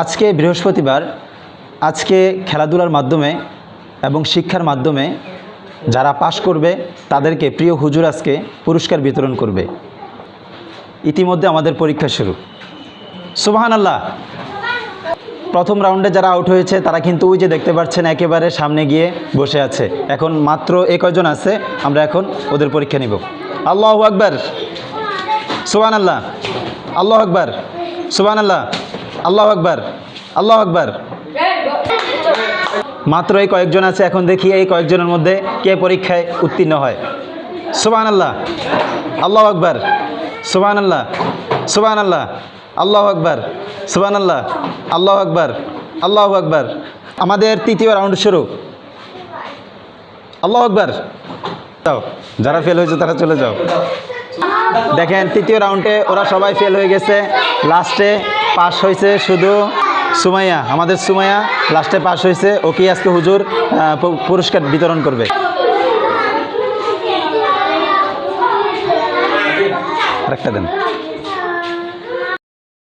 আজকে বৃহস্পতিবার, আজকে খেলাধুলার মাধ্যমে এবং শিক্ষার মাধ্যমে যারা পাশ করবে, তাদেরকে প্রিয় হুজুর আজকে পুরস্কার বিতরণ করবে। ইতিমধ্যে আমাদের পরীক্ষা শুরু। সুবাহান আল্লাহ প্রথম রাউন্ডে যারা আউট হয়েছে, তারা কিন্তু ওই যে দেখতে পাচ্ছেন একেবারে সামনে গিয়ে বসে আছে। এখন মাত্র এ কয়জন আছে, আমরা এখন ওদের পরীক্ষা নিব। আল্লাহ আকবর। সুবান আল্লাহ আল্লাহ আকবর। সুবান আল্লাহ আল্লাহ আকবর আল্লাহ আকবর। মাত্র এই কয়েকজন আছে, এখন দেখি এই কয়েকজনের মধ্যে কে পরীক্ষায় উত্তীর্ণ হয়। সুবান আল্লাহ আল্লাহ আকবর সুবান আল্লাহ সুবান আল্লাহ আল্লাহ আকবর সুবান আল্লাহ আল্লাহ আকবর আল্লাহ আকবর। আমাদের তৃতীয় রাউন্ড শুরু। আল্লাহ আকবর। যাও, যারা ফেল হয়েছে তারা চলে যাও। দেখেন, তৃতীয় রাউন্ডে ওরা সবাই ফেল হয়ে গেছে। লাস্টে পাস হয়েছে শুধু সুমাইয়া, আমাদের সুমাইয়া লাস্টে পাস হয়েছে। ওকে আজকে হুজুর পুরস্কার বিতরণ করবে? আরেকটা দেন।